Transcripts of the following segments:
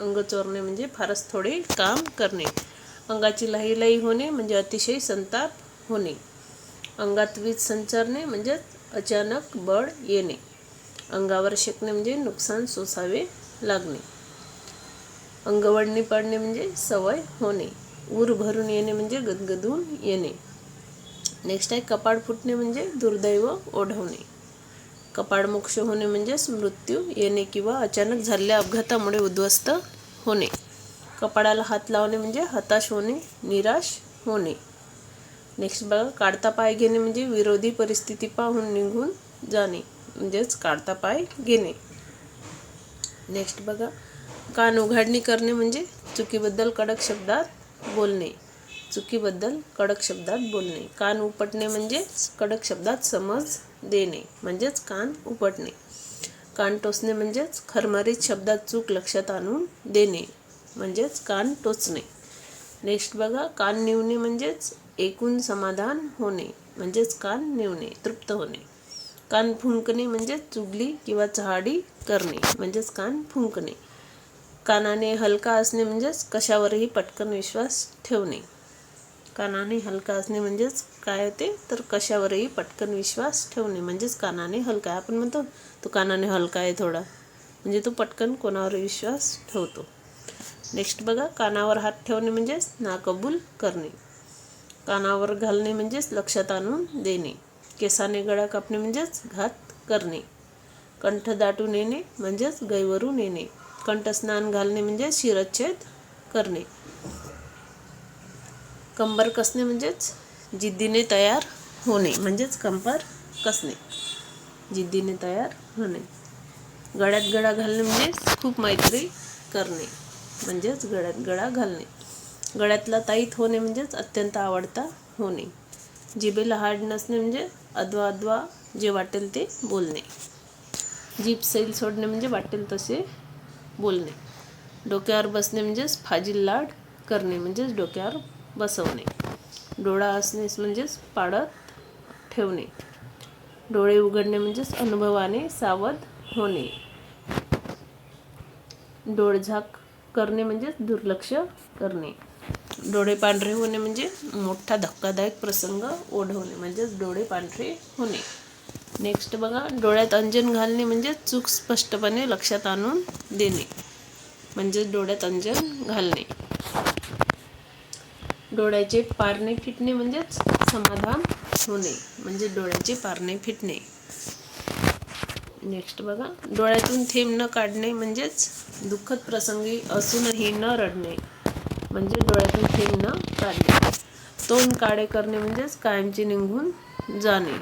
अंग चोरणे म्हणजे फारच थोडे काम करणे. अंगाची लाही लई होणे म्हणजे अतिशय संताप होणे. अंगात वीज संचारणे म्हणजे अचानक बळ येणे. अंगावर शेकणे म्हणजे नुकसान सोसावे लागणे. अंगवडणी पडणे म्हणजे सवय होणे. ऊर भरून येणे म्हणजे गदगदून येणे. नेक्स्ट आहे कपाळ फुटणे म्हणजे दुर्दैव ओढवणे. कपाळ मोक्ष होणे म्हणजेच मृत्यू येणे किंवा अचानक झालेल्या अपघातामुळे उद्ध्वस्त होणे. कपाळाला हात लावणे म्हणजे हताश होणे निराश होणे. नेक्स्ट बघा काढता पाय घेणे म्हणजे विरोधी परिस्थिती पाहून निघून जाणे म्हणजेच काढता पाय घेणे. नेक्स्ट बघा कान उघाडणी करणे म्हणजे चुकीबद्दल कडक शब्दात बोलणे. चुकीबद्दल कडक शब्दात बोलणे. कान उपटणे म्हणजे कडक शब्दात समज देणे म्हणजेच कान उपटणे. कान टोचणे म्हणजेच खरमरीत शब्दात चूक लक्षात आणून देणे म्हणजेच कान टोचणे. नेक्स्ट बघा कान निवणे म्हणजेच एकूण समाधान होणे म्हणजेच कान निवणे तृप्त होणे. कान फुंकणे म्हणजेच चुगली किंवा चहाडी करणे म्हणजेच कान फुंकणे. कानाने हलका असणे म्हणजेच कशावरही पटकन विश्वास ठेवणे. कानाने हलका असणे म्हणजेच काय होते? तर कशावरही पटकन विश्वास ठेवणे म्हणजेच कानाने हलका आहे. आपण म्हणतो तो कानाने हलका आहे थोडा. म्हणजे तो पटकन कोणावर विश्वास ठेवतो. नेक्स्ट बघा कानावर हात ठेवणे म्हणजेच नाकबूल करणे. कानावर घालणे म्हणजेच लक्षात आणून देणे. केसाने गळा कापणे म्हणजेच घात करणे. कंठ दाटून येणे म्हणजेच गैवरून येणे कंठस्नान घालणे म्हणजे शिरच्छेद करणे. कंबर कसणे म्हणजेच जिद्दीने तयार होणे म्हणजेच कंबर कसणे जिद्दीने तयार होणे. गळ्यात गळा घालणे म्हणजे खूप मैत्री करणे म्हणजेच गळ्यात गळा घालणे. गळ्यातला ताईत होणे म्हणजेच अत्यंत आवडता होणे. जिभेला हाड नसणे म्हणजे अद्वा अद्वा जे वाटेल ते बोलणे. जीभ सैल सोडणे म्हणजे वाटेल तसे बोलणे. डोक्यावर बसणे म्हणजेच फाजील लाड करणे म्हणजेच डोक्यावर बसवणे. डोळा असणेच म्हणजेच पाडत ठेवणे. डोळे उघडणे म्हणजेच अनुभवाने सावध होणे. डोळझाक करणे म्हणजेच दुर्लक्ष करणे. डोळे पांढरे होणे म्हणजे मोठा धक्कादायक प्रसंग ओढवणे म्हणजेच डोळे पांढरे होणे. नेक्स्ट बघा डोळ्यात अंजन घालणे म्हणजे चूक स्पष्टपणे लक्षात आणून देणे. म्हणजेच डोळ्यात अंजन घालणे. डोळ्याचे पारणे फिटणे म्हणजेच समाधान होणे म्हणजे डोळ्याचे पारणे फिटणे. नेक्स्ट बघा डोळ्यातून थेंब न काढणे म्हणजेच दुःखद प्रसंगी असूनही न रडणे म्हणजे डोळ्यातून थेंब न काढणे. तोंड काळे करणे म्हणजेच कायमचे निघून जाणे.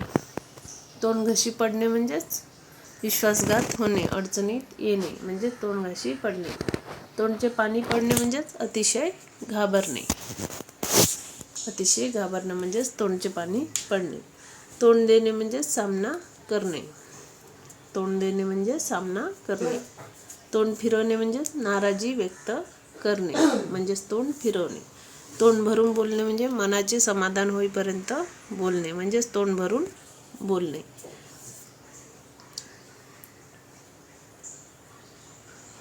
तोंड घशी पडणे म्हणजेच विश्वासघात होणे अडचणीत येणे म्हणजे तोंड घशी पडणे. तोंडचे पाणी पडणे म्हणजेच अतिशय घाबरणे. अतिशय घाबरणे म्हणजेच तोंडचे पाणी पडणे. तोंड देणे म्हणजे सामना करणे. तोंड देणे म्हणजे सामना करणे. तोंड फिरवणे म्हणजेच नाराजी व्यक्त करणे. म्हणजेच तोंड फिरवणे. तोंड भरून बोलणे म्हणजे मनाचे समाधान होईपर्यंत बोलणे. म्हणजेच तोंड भरून बोलणे.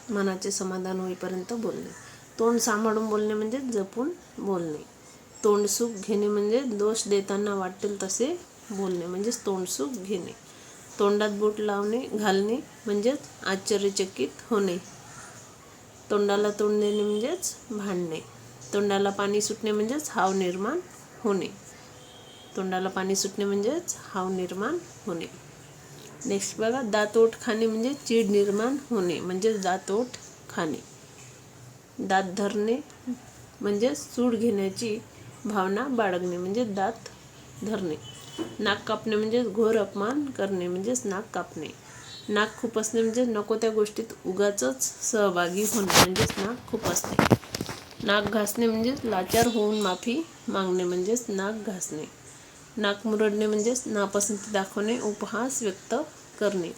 मनाचे समाधान होईपर्यंत बोलणे. तोंड सांभाळून बोलणे म्हणजे जपून बोलणे. तोंडसुख घेणे म्हणजे दोष देताना वाटेल तसे बोलणे म्हणजेच तोंड घेणे. तोंडात बोट लावणे घालणे म्हणजेच आश्चर्यचकित होणे. तोंडाला तोंड देणे म्हणजेच भांडणे. तोंडाला पाणी सुटणे म्हणजेच हाव निर्माण होणे. तोंडाला पाणी सुटणे म्हणजेच हाव निर्माण होणे. नेक्स्ट बघा दातोट खाणे म्हणजे चीड निर्माण होणे म्हणजेच दातोट खाणे. दात धरणे म्हणजेच सूड घेण्याची भावना बाळगणे म्हणजे दात धरणे. नाक कापणे म्हणजेच घोर अपमान करणे म्हणजेच नाक कापणे. नाक खुपसणे म्हणजे नको त्या गोष्टीत उगाचच सहभागी होणे म्हणजेच नाक खुपसणे नाक घासणे म्हणजेच लाचार होऊन माफी मागणे म्हणजेच नाक घासणे. नाक मुरडणे म्हणजेच नापसंती दाखवणे उपहास व्यक्त करणे.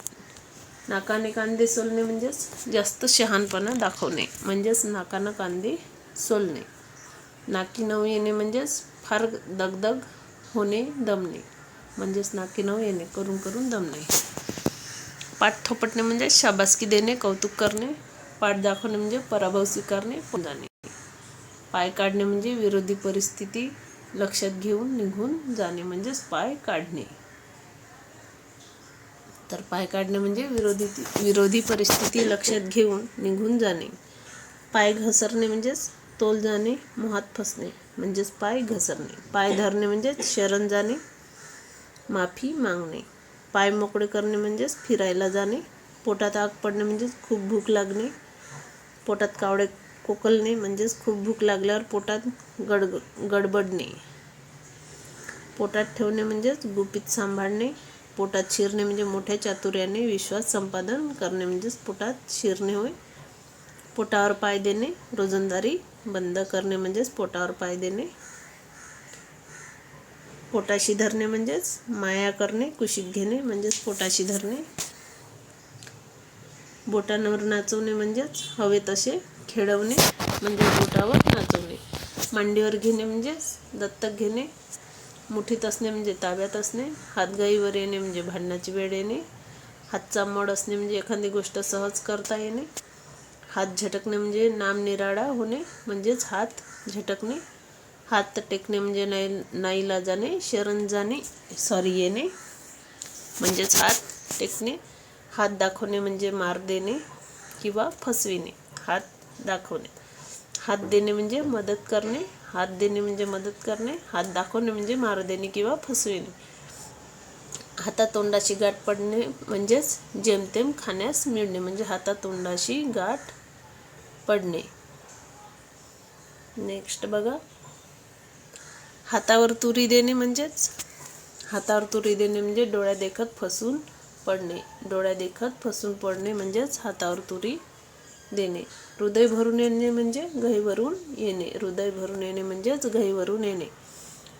नाकाने कांदे सोलणे म्हणजेच जास्त शहाणपणा दाखवणे म्हणजेच नाकानं कांदे सोलणे. नाकी नऊ येणे म्हणजेच फार दगदग होणे दमणे. म्हणजेच नाकी नऊ येणे करून करून दमणे. पाठ थोपटणे म्हणजे शाबासकी देणे कौतुक करणे. पाठ दाखवणे म्हणजे पराभव स्वीकारणे पुढे जाणे. पाय काढणे म्हणजे विरोधी परिस्थिती लक्षात घेऊन निघून जाणे म्हणजेच पाय काढणे. तर पाय काढणे म्हणजे विरोधी विरोधी परिस्थिती लक्षात घेऊन निघून जाणे. पाय घसरणे म्हणजेच तोल जाणे मोहात फसणे म्हणजेच पाय घसरणे. पाय धरणे म्हणजेच शरण जाणे माफी मागणे. पाय मोकळे करणे म्हणजेच फिरायला जाणे. पोटात आग पडणे म्हणजेच खूप भूक लागणे. पोटात कावडे कोकलणे म्हणजेच खूप भूक लागल्यावर पोटात गड गडबडणे. पोटात ठेवणे म्हणजेच गुपित सांभाळणे. पोटात शिरणे म्हणजे मोठ्या चातुर्याने विश्वास संपादन करणे म्हणजेच पोटात शिरणे होय. पोटावर पाय देणे रोजंदारी बंद करणे म्हणजेच पोटावर पाय देणे. पोटाशी धरणे म्हणजेच माया करणे कुशीत घेणे म्हणजेच पोटाशी धरणे. बोटांवर नाचवणे म्हणजेच हवे तसे खेळवणे म्हणजे बोटावर नाचवणे. मांडीवर घेणे म्हणजेच दत्तक घेणे. मुठीत असणे म्हणजे ताब्यात असणे. हातगाईवर येणे म्हणजे भांडणाची वेळ येणे. हातचा मड असणे म्हणजे एखादी गोष्ट सहज करता येणे. हात झटकणे म्हणजे नाम निराळा होणे म्हणजेच हात झटकणे. हात टेकणे म्हणजे नाही नाईला जाणे शरण जाणे सॉरी येणे म्हणजेच हात टेकणे. हात दाखवणे म्हणजे मार देणे किंवा फसविणे. हात दाखवणे. हात देणे म्हणजे मदत करणे. हात देणे म्हणजे मदत करणे. हात दाखवणे म्हणजे मार देणे किंवा फसविणे. हातातोंडाशी गाठ पडणे म्हणजेच जेमतेम खाण्यास मिळणे. म्हणजे हातातोंडाशी गाठ पडणे. नेक्स्ट बघा. हातावर तुरी देणे म्हणजेच? हातावर तुरी देणे म्हणजे डोळ्या देखत फसून पडणे. डोळ्या देखत फसून पडणे म्हणजेच हातावर तुरी देणे. हृदय भरून येणे म्हणजे घहीवरून येणे. हृदय भरून येणे म्हणजेच घहीवरून येणे.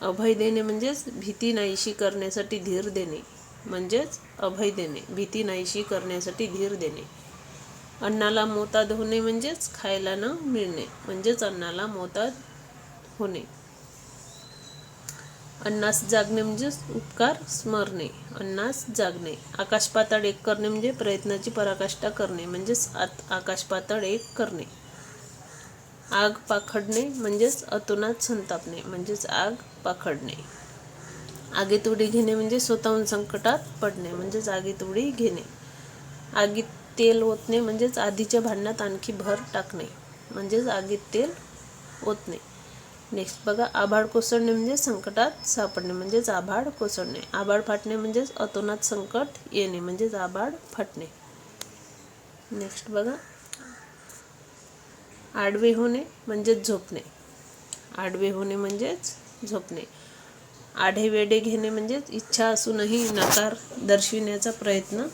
अभय देणे म्हणजेच भीती नाहीशी करण्यासाठी धीर देणे. म्हणजेच अभय देणे. भीती नाहीशी करण्यासाठी धीर देणे. अन्नाला मोताद होणे म्हणजेच खायला न मिळणे म्हणजेच अन्नाला मोताद होणे अन्नास जागणे म्हणजेच उपकार स्मरणे. अन्नास जागणे. आकाश पातळ एक करणे म्हणजे प्रयत्नाची पराकाष्ठा करणे म्हणजेच आत आकाश पातळ एक करणे. आग पाखडणे म्हणजेच अतोनात संतापणे म्हणजेच आग पाखडणे. आगीत उडी घेणे म्हणजे स्वतःहून संकटात पडणे म्हणजेच आगीत उडी घेणे. आगीत तेल ओतणे म्हणजेच आधीच्या भांडणात आणखी भर टाकणे म्हणजेच आगीत तेल ओतणे नेक्स्ट बघा आभाळ कोसळणे म्हणजे संकटात सापडणे म्हणजेच आभाळ कोसळणे. आभाळ फाटणे म्हणजेच अतोनात संकट येणे म्हणजेच आभाळ फाटणे. नेक्स्ट बघा आडवे होणे म्हणजेच झोपणे. आडवे होणे म्हणजेच झोपणे. आढेवेढे घेणे म्हणजेच इच्छा असूनही नकार दर्शविण्याचा प्रयत्न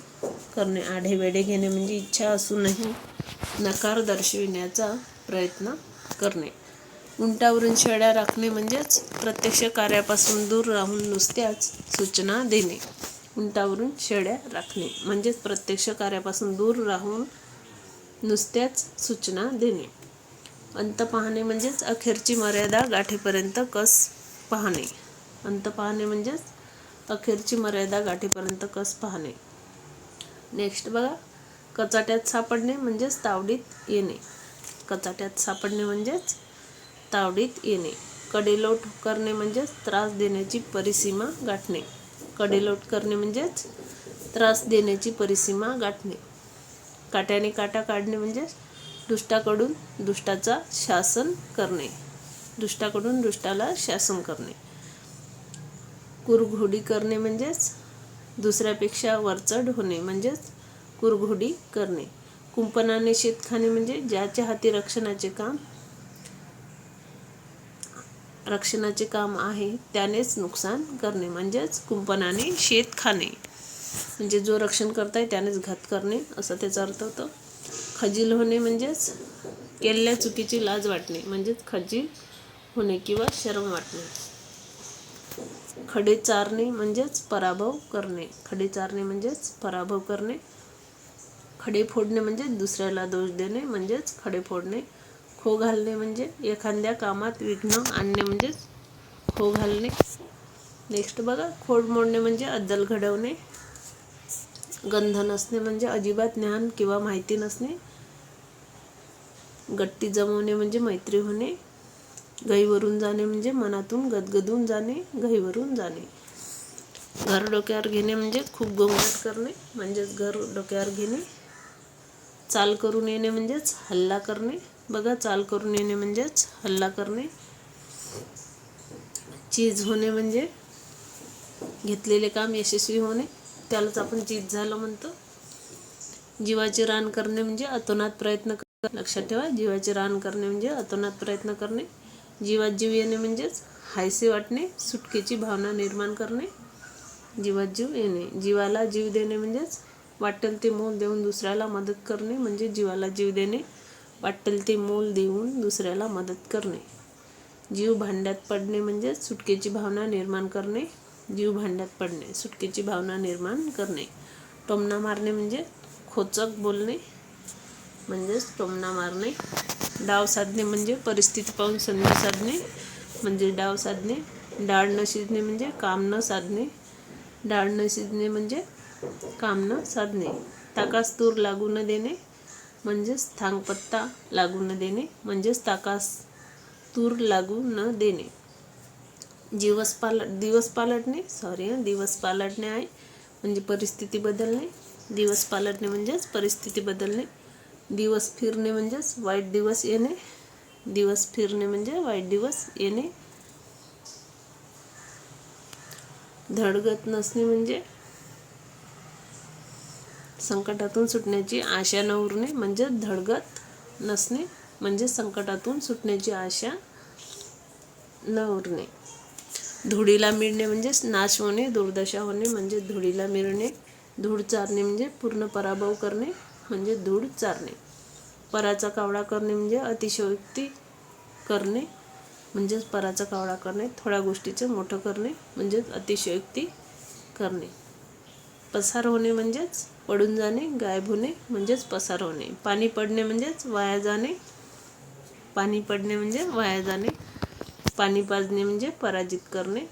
करणे. आढेवेढे घेणे म्हणजे इच्छा असूनही नकार दर्शविण्याचा प्रयत्न करणे. उंटावरून शेळ्या राखणे म्हणजेच प्रत्यक्ष कार्यापासून दूर राहून नुसत्याच सूचना देणे. उंटावरून शेळ्या राखणे म्हणजेच प्रत्यक्ष कार्यापासून दूर राहून नुसत्याच सूचना देणे. अंत पाहणे म्हणजेच अखेरची मर्यादा गाठीपर्यंत कस पाहणे. अंत पाहणे म्हणजेच अखेरची मर्यादा गाठीपर्यंत कस पाहणे. नेक्स्ट बघा कचाट्यात सापडणे म्हणजेच तावडीत येणे. कचाट्यात सापडणे म्हणजेच तावडीत येणे. कडेलोट करणे म्हणजेच त्रास देण्याची परिसीमा गाठणे. कडेलोट करणे म्हणजेच त्रास देण्याची परिसीमा गाठणे. काट्याने काटा काढणे म्हणजेच दुष्टाकडून दुष्टाचा शासन करणे. दुष्टाकडून दुष्टाला शासन करणे. कुरघोडी करणे म्हणजेच दुसऱ्यापेक्षा वरचढ होणे म्हणजेच कुरघोडी करणे. कुंपणाने शेत खाणे म्हणजे ज्याच्या हाती रक्षणाचे काम रक्षणाचे काम आहे त्यानेच नुकसान करणे म्हणजेच कुंपणाने शेत खाणे म्हणजे जो रक्षण करताय त्यानेच घात करणे असं त्याचा अर्थ होतो. खजील होणे म्हणजेच केलेल्या चुकीची लाज वाटणे म्हणजेच खजील होणे किंवा शरम वाटणे. खडेचारणे म्हणजेच पराभव करणे. खडेचारणे म्हणजेच पराभव करणे. खडे फोडणे म्हणजे दुसऱ्याला दोष देणे म्हणजेच खडे फोडणे. खो घालणे म्हणजे एखाद्या कामात विघ्न आणणे म्हणजेच खो घालणे. नेक्स्ट बघा खोड मोडणे म्हणजे अद्दल घडवणे. गंध नसणे म्हणजे अजिबात ज्ञान किंवा माहिती नसणे. गट्टी जमवणे म्हणजे मैत्री होणे. गहीवरून जाणे म्हणजे मनातून गदगदून जाणे गहीवरून जाणे. घर डोक्यावर घेणे म्हणजे खूप गोंगाट करणे म्हणजेच घर डोक्यावर घेणे. चाल करून येणे म्हणजेच हल्ला करणे. बघा चाल करून येणे म्हणजेच हल्ला करणे. चीज होणे म्हणजे घेतलेले काम यशस्वी होणे. त्यालाच आपण चीज झालं म्हणतो. जीवाचे रान करणे म्हणजे अतोनात प्रयत्न कर लक्षात ठेवा जीवाचे रान करणे म्हणजे अतोनात प्रयत्न करणे. जीवात जीव येणे म्हणजेच हायसे वाटणे सुटकेची भावना निर्माण करणे जीवात जीव येणे. जीवाला जीव देणे म्हणजेच वाटेल ते मोल देऊन दुसऱ्याला मदत करणे म्हणजे जीवाला जीव देणे वाटेल ते मोल देऊन दुसऱ्याला मदत करणे. जीव भांड्यात पडणे म्हणजेच सुटकेची भावना निर्माण करणे जीव भांड्यात पडणे सुटकेची भावना निर्माण करणे. टोमणा मारणे म्हणजे खोचक बोलणे म्हणजेच टोमणा मारणे डाव साधणे म्हणजे परिस्थिती पाहून संधी साधणे म्हणजे डाव साधणे डाळ न शिजणे म्हणजे काम न साधणे डाळ न शिजणे म्हणजे काम न साधणे ताकास तूर लागू न देणे म्हणजेच थांगपत्ता लागू न देणे म्हणजेच ताकास तूर लागू न देणे. दिवस पालट दिवस पालटणे सॉरी हां दिवस पालटणे आहे म्हणजे परिस्थिती बदलणे दिवस पालटणे म्हणजेच परिस्थिती बदलणे. दिवस फिरणे म्हणजेच वाईट दिवस येणे दिवस फिरणे म्हणजे वाईट दिवस येणे. धडगत नसणे म्हणजे संकटातून सुटण्याची आशा न उरणे म्हणजे धडगत नसणे म्हणजे संकटातून सुटण्याची आशा न उरणे. धुळीला मिळणे म्हणजेच नाश होणे दुर्दशा होणे म्हणजे धुळीला मिळणे धूळ चारणे म्हणजे पूर्ण पराभव करणे. म्हणजे धूळ चारणे. पराचा कावडा करणे म्हणजे अतिशयोक्ती करणे म्हणजेच पराचा कावडा करणे थोड्या गोष्टीचं मोठं करणे म्हणजेच अतिशयोक्ती करणे. पसार होणे म्हणजेच पडून जाणे गायब होणे म्हणजेच पसार होणे. पाणी पडणे म्हणजेच वाया जाणे पाणी पडणे म्हणजे वाया जाणे. पाणी पाजणे म्हणजे पराजित करणे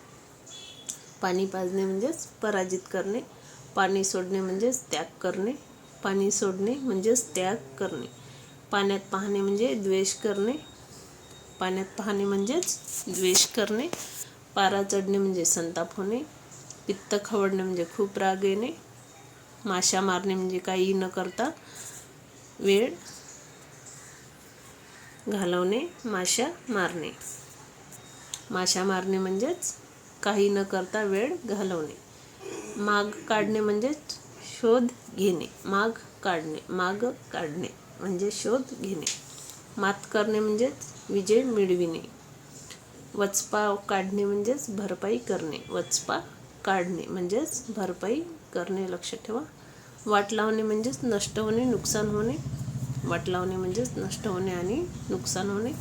पाणी पाजणे म्हणजेच पराजित करणे. पाणी सोडणे म्हणजेच त्याग करणे. पाणी सोडणे म्हणजेच त्याग करणे. पाण्यात पाहणे म्हणजे द्वेष करणे. पाण्यात पाहणे म्हणजेच द्वेष करणे. पारा चढणे म्हणजे संताप होणे. पित्त खवडणे म्हणजे खूप राग येणे. माशा मारणे म्हणजे काही न करता वेळ घालवणे माशा मारणे. माशा मारणे म्हणजेच काही न करता वेळ घालवणे. माग काढणे म्हणजेच शोध घेणे माग काढणे माग काढणे म्हणजे शोध घेणे. मात करणे म्हणजेच विजय मिळविणे. वचपा काढणे म्हणजेच भरपाई करणे. वचपा काढणे म्हणजेच भरपाई करणे लक्ष ठेवा. वाट लावणे म्हणजेच नष्ट होणे नुकसान होणे. वाट लावणे म्हणजेच नष्ट होणे आणि नुकसान होणे.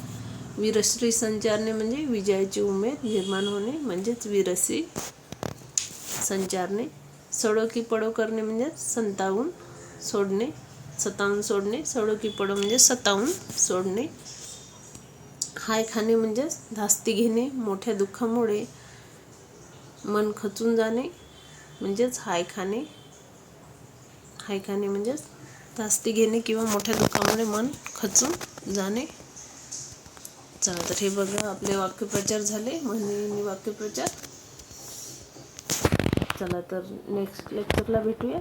वीरश्री संचारणे म्हणजे विजयाची उमेद निर्माण होणे म्हणजेच विरसी संचारणे. सडो की पडो करणे म्हणजे संतावून सोडणे सतावून सोडणे सडो की पडो म्हणजे सतावून सोडणे. हाय खाणे म्हणजेच धास्ती घेणे मोठ्या दुःखामुळे मन खचून जाणे म्हणजेच हाय खाणे. हाय खाणे म्हणजेच धास्ती घेणे किंवा मोठ्या दुःखामुळे मन खचून जाणे. चला तर हे बघा आपले वाक्यप्रचार झाले. म्हणे वाक्यप्रचार चला तर नेक्स्ट लेक्चरला भेटूया.